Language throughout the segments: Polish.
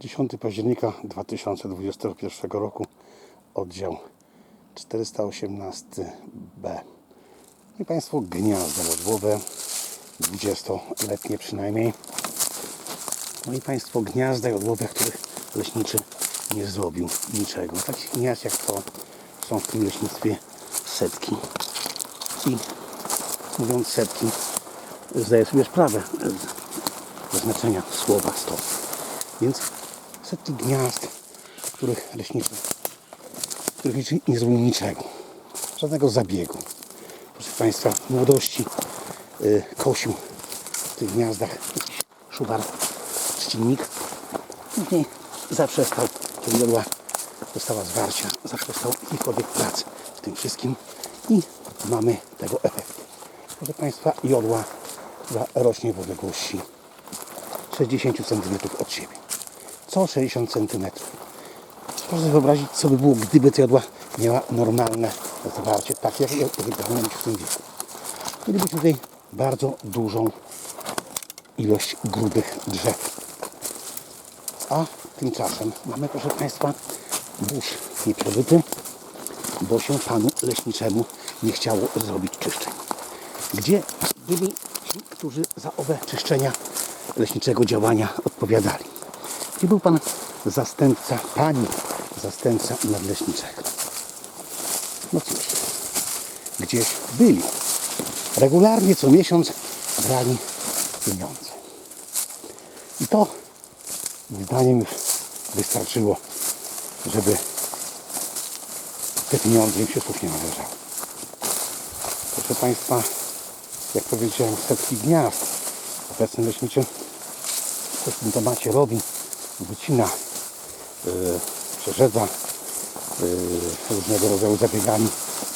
10 października 2021 roku, oddział 418B. I Państwo gniazdo lodłowe, 20-letnie przynajmniej. No i Państwo gniazda jodłowe, których leśniczy nie zrobił niczego. Takich gniazd jak to są w tym leśnictwie setki. I mówiąc setki, zdaję sobie sprawę ze znaczenia słowa stop. Więc setki gniazd, których leśniczy, których leśniczy nie zrobił niczego. Żadnego zabiegu. Proszę Państwa, w młodości y, kosił w tych gniazdach jakiś szuwar, trzcinnik. Później zaprzestał, kiedy jodła dostała zwarcia, zaprzestał jakichkolwiek prac w tym wszystkim i mamy tego efekt. Proszę Państwa, jodła, która rośnie w odległości 60 cm od siebie. Co 60 cm. Proszę sobie wyobrazić, co by było, gdyby ta jodła miała normalne zwarcie, takie jak, jak powinno być w tym wieku. Mielibyśmy tutaj bardzo dużą ilość grubych drzew. A tymczasem mamy, proszę Państwa, burz nieprzebyty, bo się panu leśniczemu nie chciało zrobić czyszczeń. Gdzie byli ci, którzy za owe czyszczenia leśniczego działania odpowiadali? Gdzie był pan zastępca, pani zastępca nadleśniczego? No cóż, gdzieś byli. Regularnie co miesiąc brali pieniądze. I to moim zdaniem już wystarczyło, żeby te pieniądze im się słusznie należały. Proszę Państwa, jak powiedziałem, setki gniazd obecny leśniczy coś w tym temacie robi, wycina, yy, przerzedza yy, różnego rodzaju zabiegami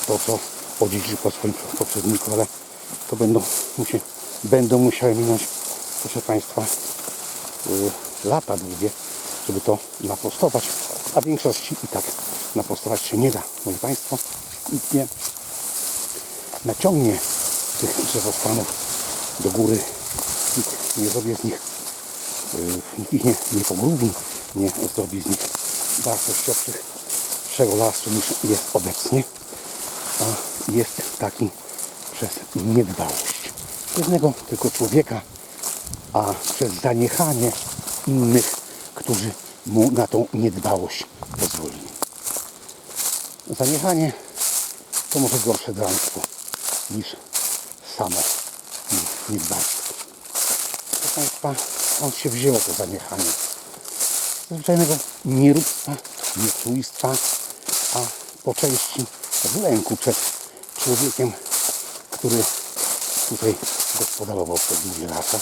to, co odziedziczył po swoim poprzedniku, ale to będą, musi, będą musiały minąć, proszę Państwa, yy, lata długie, żeby to naprostować, a w większości i tak naprostować się nie da. Moi Państwo, nikt nie naciągnie tych drzewostanów do góry, nikt nie zrobi z nich, nikt nie, nie pogrubi, nie zrobi z nich wartościowszych wszego lasu niż jest obecnie, a jest taki przez niedbałość jednego tylko człowieka, a przez zaniechanie innych, którzy mu na tą niedbałość pozwolili. Zaniechanie to może gorsze draństwo niż samo niedbalstwo. Proszę Państwa, skąd się wzięło to zaniechanie? Zwyczajnego nieróbstwa, nieczujstwa, a po części lęku przed człowiekiem, który tutaj gospodarował przez długie lata.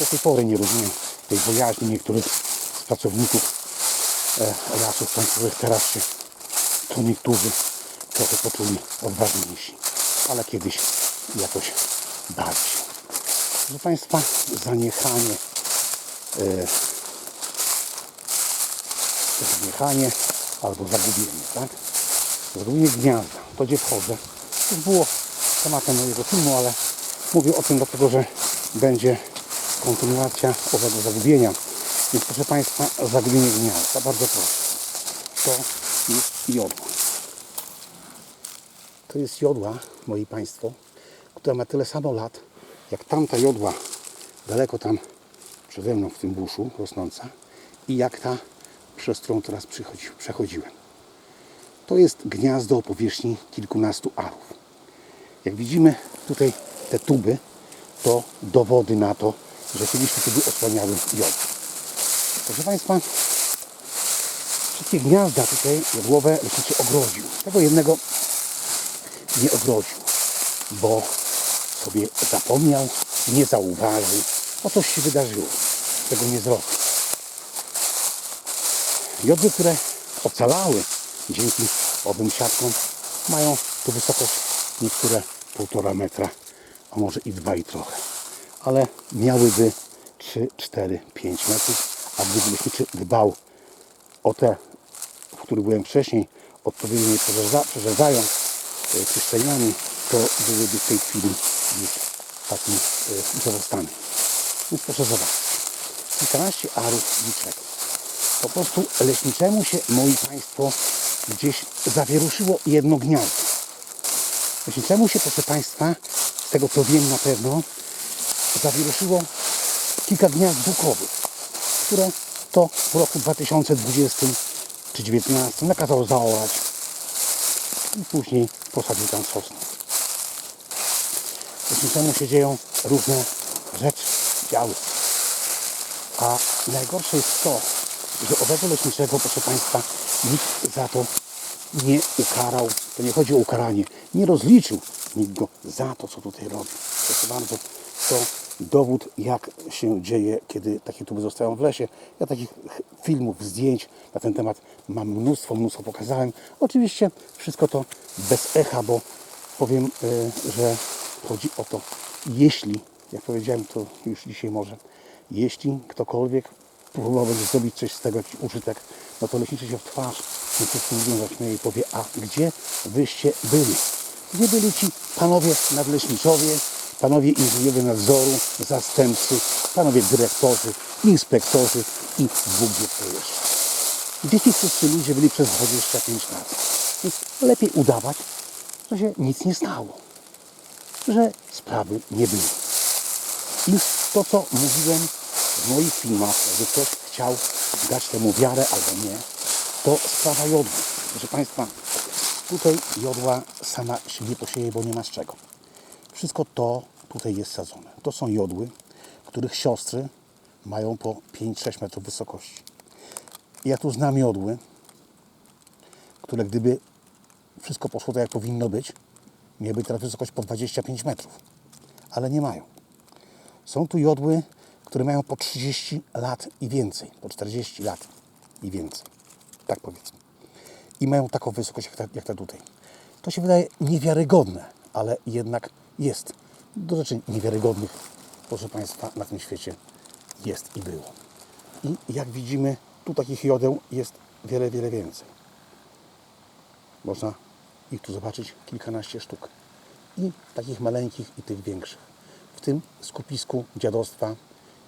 Do tej pory nie rozumiem tej bojaźni niektórych z pracowników e, lasów państwowych. Teraz się to niektórzy trochę poczuli odważniejsi, ale kiedyś jakoś bardziej. Proszę Państwa, zaniechanie, e, zaniechanie albo zagubienie, tak? Zagubienie gniazda, to gdzie wchodzę. To już było tematem mojego filmu, ale mówię o tym dlatego, że będzie kontynuacja owego zagubienia. Więc proszę Państwa, zagubienie gniazda, bardzo proszę. To jest jodła. To jest jodła, moi Państwo, która ma tyle samo lat, jak tamta jodła daleko tam przede mną w tym buszu rosnąca i jak ta, przez którą teraz przechodziłem. To jest gniazdo o powierzchni kilkunastu arów. Jak widzimy tutaj te tuby, to dowody na to, że kiedyś te tuby osłaniały jod. Proszę Państwa, wszystkie gniazda tutaj jodłowe leśniczy ogrodził. Tego jednego nie ogrodził, bo sobie zapomniał, nie zauważył, o coś się wydarzyło, tego nie zrobił. Jodły, które ocalały dzięki owym siatkom, mają tu wysokość niektóre półtora metra, a może i dwa i trochę. Ale miałyby 3, 4, 5 metrów, a gdyby leśniczy dbał o te, w których byłem wcześniej, odpowiednio przerzedza- przerzedzając e, czyszczeniami, to byłyby w tej chwili już takim e. Więc proszę zobaczyć. Kilkanaście arów niczego. Po prostu leśniczemu się, moi Państwo, gdzieś zawieruszyło jedno gniazdo. Leśniczemu się, proszę Państwa, z tego co wiem na pewno, zawieruszyło kilka gniazd bukowych, które to w roku 2020 czy 2019 nakazał zaorać i później posadził tam sosnę. Leśniczemu się dzieją różne rzeczy, działy. A najgorsze jest to, że owego leśniczego, proszę Państwa, nikt za to nie ukarał. To nie chodzi o ukaranie. Nie rozliczył nikt go za to, co tutaj robi. Proszę bardzo, to dowód, jak się dzieje, kiedy takie tuby zostają w lesie. Ja takich filmów, zdjęć na ten temat mam mnóstwo, mnóstwo pokazałem. Oczywiście wszystko to bez echa, bo powiem, y, że chodzi o to, jeśli, jak powiedziałem to już dzisiaj może, jeśli ktokolwiek próbował zrobić coś z tego, użytek, no to leśniczy się w twarz, nie wszyscy mówią, zaśmieje i powie, a gdzie wyście byli? Gdzie byli ci panowie nadleśniczowie, panowie inżynierowie nadzoru, zastępcy, panowie dyrektorzy, inspektorzy i Bóg wie kto jeszcze. Gdzie ci wszyscy ludzie byli przez 25 lat? Więc lepiej udawać, że się nic nie stało, że sprawy nie było. I to, co mówiłem w moich filmach, jakby ktoś chciał dać temu wiarę albo nie, to sprawa jodły. Proszę Państwa, tutaj jodła sama się nie posieje, bo nie ma z czego. Wszystko to tutaj jest sadzone. To są jodły, których siostry mają po 5-6 metrów wysokości. Ja tu znam jodły, które gdyby wszystko poszło tak, jak powinno być, miałyby teraz wysokość po 25 metrów. Ale nie mają. Są tu jodły, które mają po 30 lat i więcej, po 40 lat i więcej. Tak powiedzmy. I mają taką wysokość jak ta, jak ta tutaj. To się wydaje niewiarygodne, ale jednak jest. Do rzeczy niewiarygodnych, proszę Państwa, na tym świecie jest i było. I jak widzimy, tu takich jodeł jest wiele, wiele więcej. Można ich tu zobaczyć kilkanaście sztuk. I takich maleńkich, i tych większych. W tym skupisku dziadostwa,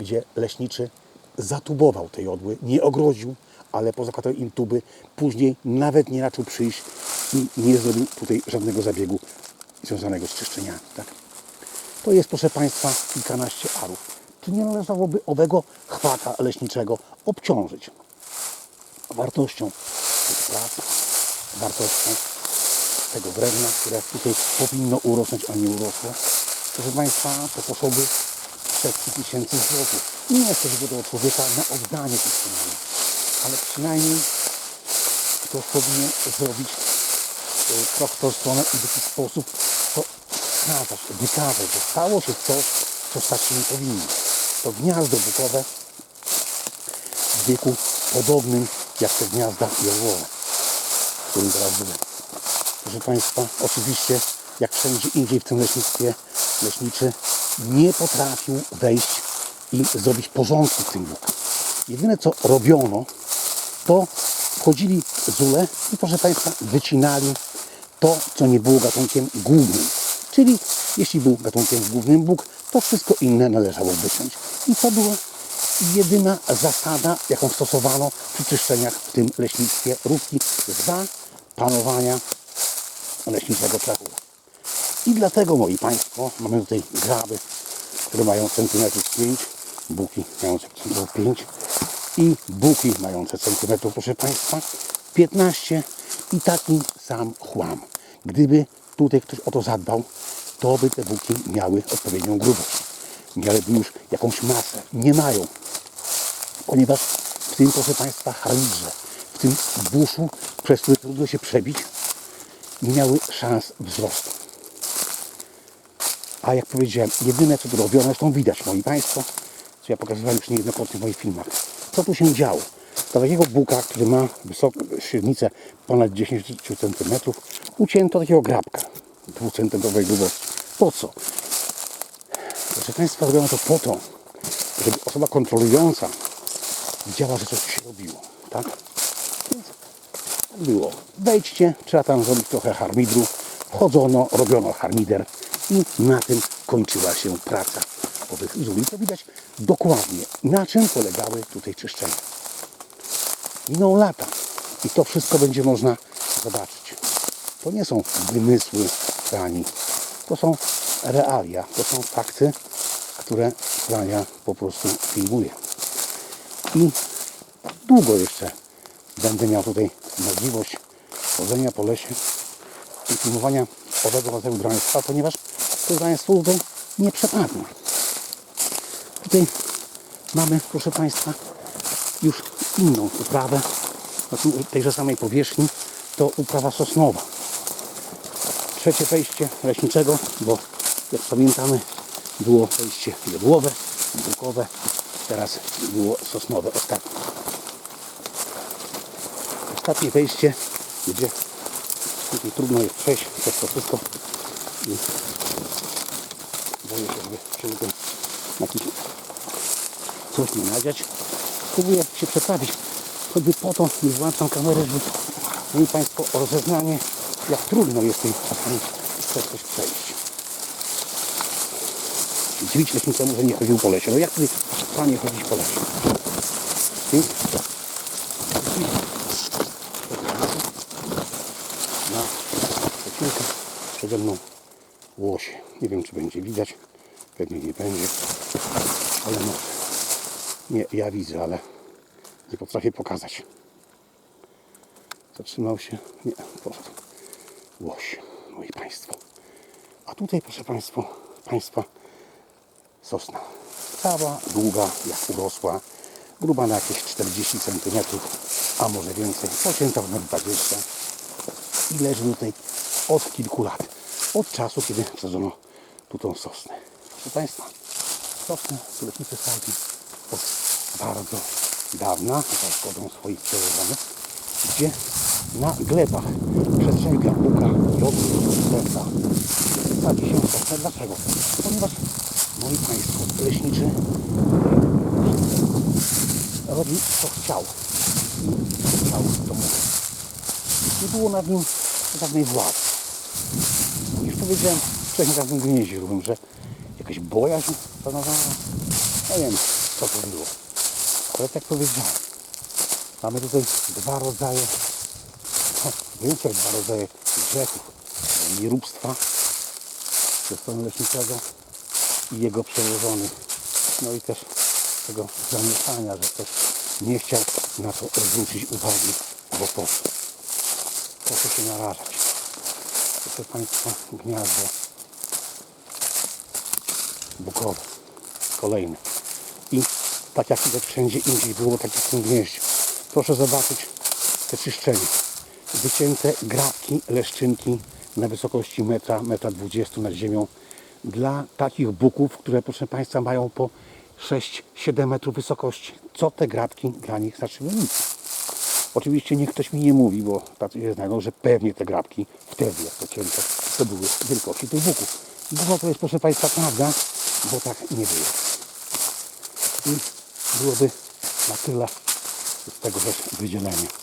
gdzie leśniczy zatubował te jodły, nie ogrodził, ale pozakładał im tuby. Później nawet nie raczył przyjść i nie zrobił tutaj żadnego zabiegu związanego z czyszczeniami. Tak? To jest, proszę Państwa, kilkanaście arów. Czy nie należałoby owego chwata leśniczego obciążyć wartością tych prac, wartością tego drewna, które tutaj powinno urosnąć, a nie urosło. Proszę Państwa, to poszłoby setki tysięcy złotych. Nie jest to zgoda człowieka na oddanie tych pieniędzy, ale przynajmniej ktoś powinien zrobić krok w tą stronę i w jakiś sposób to wskazać, wykazać, że stało się coś, co stać się nie powinno. To gniazdo bukowe w wieku podobnym jak te gniazda jodłowe, w którym teraz byłem. Proszę Państwa, oczywiście jak wszędzie indziej w tym leśnictwie leśniczy nie potrafił wejść i zrobić porządku w tym buku. Jedyne co robiono, to wchodzili zule i proszę Państwa wycinali to, co nie było gatunkiem głównym. Czyli jeśli był gatunkiem głównym Bóg, to wszystko inne należało wyciąć. I to była jedyna zasada, jaką stosowano przy czyszczeniach w tym leśnictwie Rówki za panowania leśniczego Czechów. I dlatego, moi Państwo, mamy tutaj graby, które mają centymetrów 5, buki mające centymetrów 5 i buki mające centymetrów, proszę Państwa, 15 i taki sam chłam. Gdyby tutaj ktoś o to zadbał, to by te buki miały odpowiednią grubość. Miałyby już jakąś masę. Nie mają. Ponieważ w tym, proszę Państwa, harmidrze, w tym buszu, przez który trudno się przebić, nie miały szans wzrostu. A jak powiedziałem, jedyne co tu robiono, zresztą widać, moi Państwo, co ja pokazywałem już niejednokrotnie w moich filmach. Co tu się działo? Do takiego buka, który ma wysoką średnicę ponad 10 cm, ucięto takiego grabka 2 cm grubości. Po co? Proszę Państwa, robiono to po to, żeby osoba kontrolująca widziała, że coś się robiło. Tak? Więc było. Wejdźcie, trzeba tam zrobić trochę harmidru. Wchodzono, robiono harmider i na tym kończyła się praca owych zuli. To widać dokładnie, na czym polegały tutaj czyszczenia. Miną lata i to wszystko będzie można zobaczyć. To nie są wymysły Frani. To są realia, to są fakty, które Frania po prostu filmuje. I długo jeszcze będę miał tutaj możliwość chodzenia po lesie i filmowania owego rodzaju draństwa, ponieważ draństwo tutaj nie przepadnie. Tutaj mamy, proszę Państwa, już inną uprawę na tejże samej powierzchni. To uprawa sosnowa. Trzecie wejście leśniczego, bo jak pamiętamy było wejście jodłowe, bukowe, teraz było sosnowe ostatnie. Ostatnie wejście, gdzie tutaj trudno jest przejść przez to wszystko i boję się, żeby się tutaj jakiś coś nie nadziać. Próbuję się przeprawić, choćby po to nie włączam kamery, żeby mieli Państwo rozeznanie, jak trudno jest tej przez coś przejść. Dziwić leśnicemu, że nie chodził po lesie. No jak ty panie chodzić po lesie? I na odcinku przede mną łosie. Nie wiem, czy będzie widać. Pewnie nie będzie. Ale może. Nie, ja widzę, ale nie potrafię pokazać. Zatrzymał się. Nie, poszedł. Łoś, moi Państwo. A tutaj, proszę Państwa, Państwa, sosna. Cała, długa, jak urosła. Gruba na jakieś 40 cm, a może więcej. Pocięta na 20 i leży tutaj od kilku lat. Od czasu, kiedy wsadzono tu tą sosnę. Proszę Państwa, sosnę leśnicy sadzi od bardzo dawna, za szkodą swoich przełożonych, gdzie na glebach przestrzeni dla buka, jodu, serca sadzi się sosnę. Dlaczego? Ponieważ, moi Państwo, leśniczy robi co chciał. I chciał to mówić nie było nad nim żadnej władzy. Już powiedziałem tym gnieździe równym, że jakaś bojaźń panowała. Nie wiem, co to było. Ale tak powiedziałem, mamy tutaj dwa rodzaje, no, więcej dwa rodzaje grzechów. Nieróbstwa ze strony leśniczego i jego przełożonych. No i też tego zamieszania, że ktoś nie chciał na to zwrócić uwagi, bo po co? proszę się narażać. Proszę Państwa, gniazdo bukowe. Kolejne. I tak jak widać wszędzie indziej było, tak jak w tym gnieździe. Proszę zobaczyć te czyszczenie. Wycięte grabki, leszczynki na wysokości metra, metra 20 nad ziemią. Dla takich buków, które proszę Państwa mają po 6-7 metrów wysokości. Co te grabki dla nich znaczyły? Nic. Oczywiście niech ktoś mi nie mówi, bo tacy się znajdą, że pewnie te grabki wtedy, jak to cięto, to były wielkości tych buków. Bo to jest, proszę Państwa, prawda, bo tak nie było. I byłoby na tyle z tego też wydzielenia.